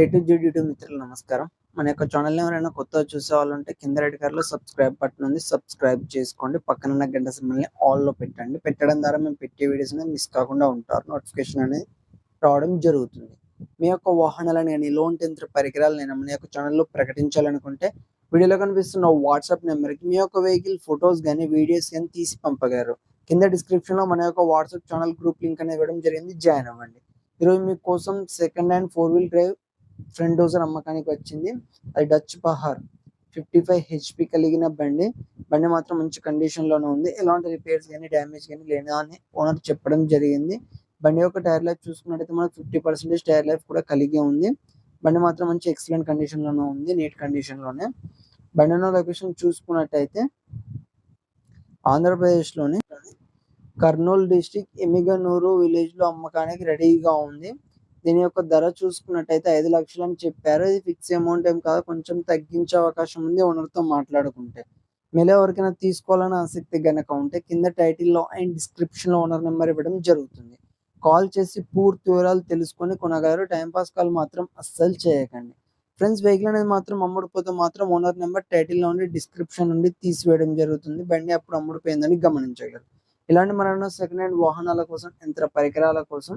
A to Z YouTube మిత్రులు నమస్కారం. మన యొక్క ఛానల్ ఎవరైనా కొత్తగా చూసే వాళ్ళు కింద రెడ్ కలర్లో సబ్స్క్రైబ్ బటన్ ఉంది. సబ్స్క్రైబ్ చేసుకోండి. పక్కన గంట సిమ్మల్ని ఆల్లో పెట్టండి. పెట్టడం ద్వారా మేము పెట్టే వీడియోస్ అనేది మిస్ కాకుండా ఉంటారు. నోటిఫికేషన్ అనేది రావడం జరుగుతుంది. మీ యొక్క వాహనాలను కానీ లోన్ టెంత్ర పరికరాలు నేను మన యొక్క ఛానల్లో ప్రకటించాలనుకుంటే వీడియోలో కనిపిస్తున్న వాట్సాప్ నెంబర్కి మీ యొక్క వెహికల్ ఫొటోస్ కానీ వీడియోస్ కానీ తీసి పంపగలరు. కింద డిస్క్రిప్షన్లో మన యొక్క వాట్సాప్ ఛానల్ గ్రూప్ లింక్ అనేది ఇవ్వడం జరిగింది. జాయిన్ అవ్వండి. ఈరోజు మీకోసం second hand four wheel drive front dozer అమ్మకానికి వచ్చింది. అది Deutz Fahr fifty five HP కలిగిన బండి. బండి మాత్రం మంచి కండిషన్లోనే ఉంది. ఎలాంటి రిపేర్స్ కానీ డ్యామేజ్ కానీ లేదా అని ఓనర్ చెప్పడం జరిగింది. బండి యొక్క టైర్ లైఫ్ చూసుకున్నట్టయితే మనకు ఫిఫ్టీ పర్సెంటేజ్ టైర్ లైఫ్ కూడా కలిగి ఉంది. బండి మాత్రం మంచి ఎక్సలెంట్ కండిషన్లోనే ఉంది నీట్ కండిషన్లోనే బండి ఉన్న లొకేషన్ చూసుకున్నట్టయితే ఆంధ్రప్రదేశ్లోని కర్నూలు డిస్టిక్ ఎమిగనూరు విలేజ్లో అమ్మకానికి రెడీగా ఉంది. దీని యొక్క ధర చూసుకున్నట్టయితే ఐదు లక్షలు అని చెప్పారు. ఇది ఫిక్స్ అమౌంట్ ఏం కాదు. కొంచెం తగ్గించే అవకాశం ఉంది. ఓనర్తో మాట్లాడుకుంటే. మీలో ఎవరికైనా తీసుకోవాలని ఆసక్తి గనక ఉంటే కింద టైటిల్లో అండ్ డిస్క్రిప్షన్లో ఓనర్ నెంబర్ ఇవ్వడం జరుగుతుంది. కాల్ చేసి పూర్తి వివరాలు తెలుసుకొని కొనగలరు. టైంపాస్ కాల్ మాత్రం అస్సలు చేయకండి. ఫ్రెండ్స్ వెహికల్ అనేది మాత్రం అమ్ముడుపోతే మాత్రం ఓనర్ నెంబర్ టైటిల్లో ఉండి డిస్క్రిప్షన్ నుండి తీసివేయడం జరుగుతుంది. బండి అప్పుడు అమ్ముడుపోయిందని గమనించగలరు. ఇలాంటి మరెన్నో సెకండ్ హ్యాండ్ వాహనాల కోసం యంత్ర పరికరాల కోసం